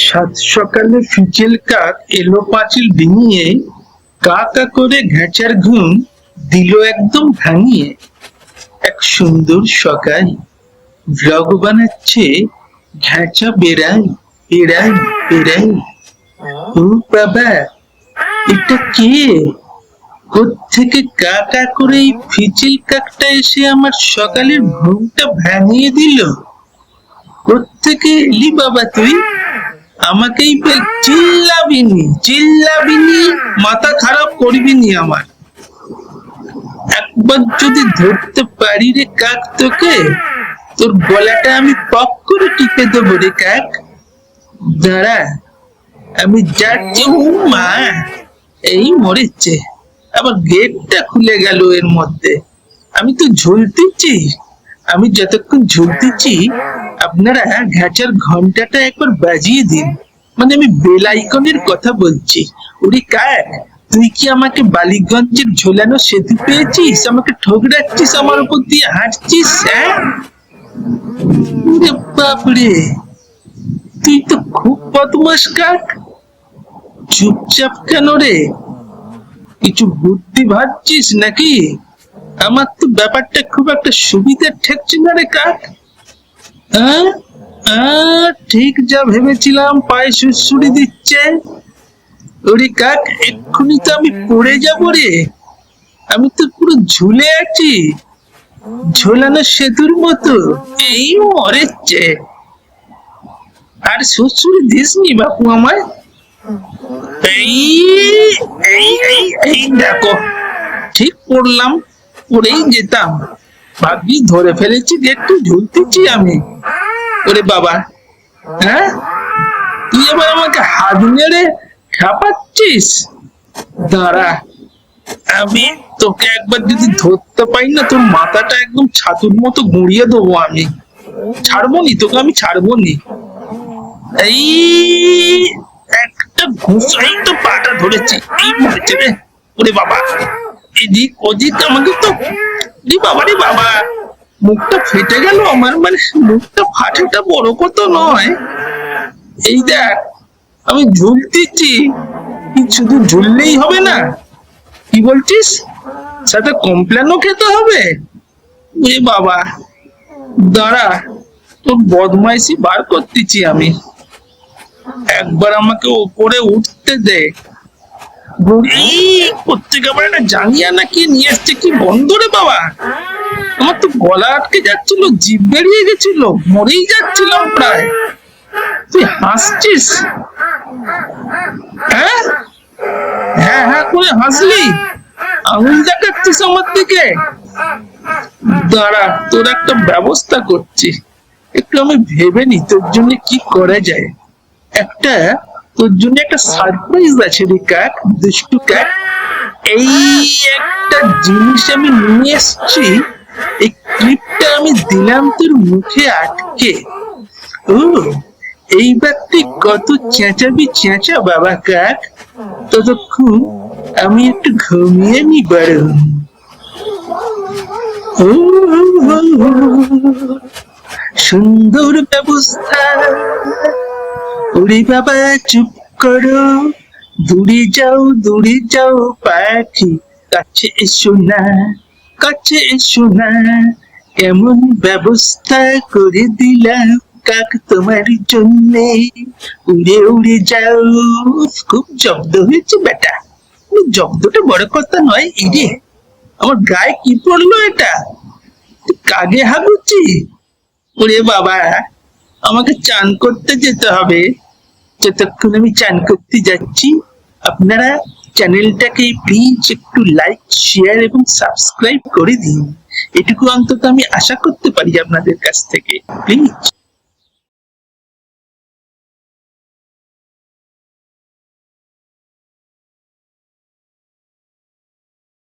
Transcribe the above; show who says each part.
Speaker 1: সাত সকালে ফিচেল কাক এলো পাঁচিল কা কা করে ঘেঁচার ঘুম দিল একদম ভাঙিয়ে। এক সুন্দর সকাল। ব্লগ বানাচ্ছে ঘেঁচা বেড়াই বেড়াই বেড়াই। ও বাবা, এটা কে? থেকে কা কা করে এই ফিচিল কাকটা এসে আমার সকালের ঘুমটা ভাঙিয়ে দিল? কোত্থেকে এলি বাবা তুই? আমাকেই চিল্লাবিনি চিল্লাবিনি, মাথা খারাপ করবিনি আমার। একবার যদি ধরতে পারি রে কাক তোকে, তোর গলাটা আমি পক করে টিপে দেবো রে কাক। দাঁড়া, আমি যাচ্ছি মা, এই মরেছে। আবার গেটটা খুলে গেল এর মধ্যে। আমি তো ঝুলতেছি। আমি যতক্ষণ ঝুলতেছি আপনারা ঘ্যাচার ঘন্টাটা একবার বাজিয়ে দিন। মানে আমি বেল আইকনের কথা বলছি। ওরে কাক, তুই কি আমাকে বালিগঞ্জের ঝোলানো সেতু পেয়েছিস? আমাকে ঠোকরাচ্ছিস আমার উপর দিয়ে হাঁটছিস হ্যাঁ? বাপরে! তুই তো খুব বদমাস কাক। চুপচাপ কেন রে? কিছু বুদ্ধি ভাবছিস নাকি? আমার তো ব্যাপারটা খুব একটা সুবিধা ঠেকছে না রে কাক। আহ? আহ, ঠিক যা ভেবেছিলাম পায়ে সুড়সুড়ি দিচ্ছে। ওরে কাক এক্ষুনি তো আমি পড়ে যাব রে। আমি তো পুরো ঝুলে আছি। ঝোলানো সেতুর মতো। এই মরেছে। আর সুড়সুড়ি দিসনি বাপু আমায়? এই এই এই দেখো। ঠিক পড়লাম। পড়েই যেতাম। ভাগ্যি ধরে ফেলেছি একটু ঝুলতেছি আমি। ওরে বাবা হ্যাঁ? তুই এবার আমাকে হাত নেড়ে খাপাচ্ছিস দাঁড়া, আমি তোকে একবার যদি ধরতে পাই না, তোর মাথাটা একদম ছাতুর মতো গুঁড়িয়ে দেবো আমি। ছাড়বো নি, তোকে আমি ছাড়বো নি। এই একটা ঘুষাই তো পাটা ধরেছি। এই মরেছে রে? ওরে বাবা। এদিক ওদিক আমাকে তো বাবা রে বাবা, মুখটা ফেটে গেল আমার মানে মুখটা ফাটাটা বড় কথা নয়। এই দেখ, আমি ঝুলতেছি কি শুধু ঝুললেই হবে না? কি বলছিস? সাথে কমপ্লেনও খেতে হবে? এ বাবা, দাঁড়া, তোর বদমাইশি বার করতেছি আমি। একবার আমাকে ওপরে উঠতে দে। বুড়ি কোথেকে আবার একটা জাঙ্গিয়া না কি নিয়ে এসছে, কি বন্ধ রে বাবা? আমার তো গলা আটকে যাচ্ছিল, জিভ বেরিয়ে গেছিল, মরেই যাচ্ছিলাম প্রায়। তুই হাসছিস? হ্যাঁ? হ্যাঁ হ্যাঁ করে হাসলি? আঙুল দেখাচ্ছিস আমার দিকে? দাঁড়া, তোর একটা ব্যবস্থা করছি। একটু আমি ভেবে নি তোর জন্য কি করা যায়। একটা তোর জন্য একটা সারপ্রাইজ আছে রে কাক দুষ্টু কাক এই একটা জিনিস আমি নিয়ে এসেছি এই ক্লিপটা আমি দিলাম তোর মুখে আটকে। ও এইবার তুই কত চেঁচাবি চেঁচা বাবা কাক ততক্ষণ আমি একটু ঘুমিয়ে নি বরং। ও, সুন্দর ব্যবস্থা। ওরে বাবা, চুপ করো। দূরে যাও দূরে যাও পাখি। কাছে এসো না, কাছে এসো না। এমন ব্যবস্থা করে দিলাম কাক তোমার জন্য? উড়ে উড়ে যাও। খুব জব্দ হয়েছে বেটা। জব্দটা বড় কথা নয়, ইরে। আমার গায়ে কি পড়ল এটা? কাগে হাগুচ্ছি ওরে বাবা, আমাকে চান করতে যেতে হবে। যতক্ষণ আমি চান করতে যাচ্ছি। আপনারা চ্যানেলটাকে প্লিজ একটু লাইক শেয়ার এবং সাবস্ক্রাইব করে দিন। এটুকু অন্তত আমি আশা করতে পারি আপনাদের কাছ থেকে। প্লিজ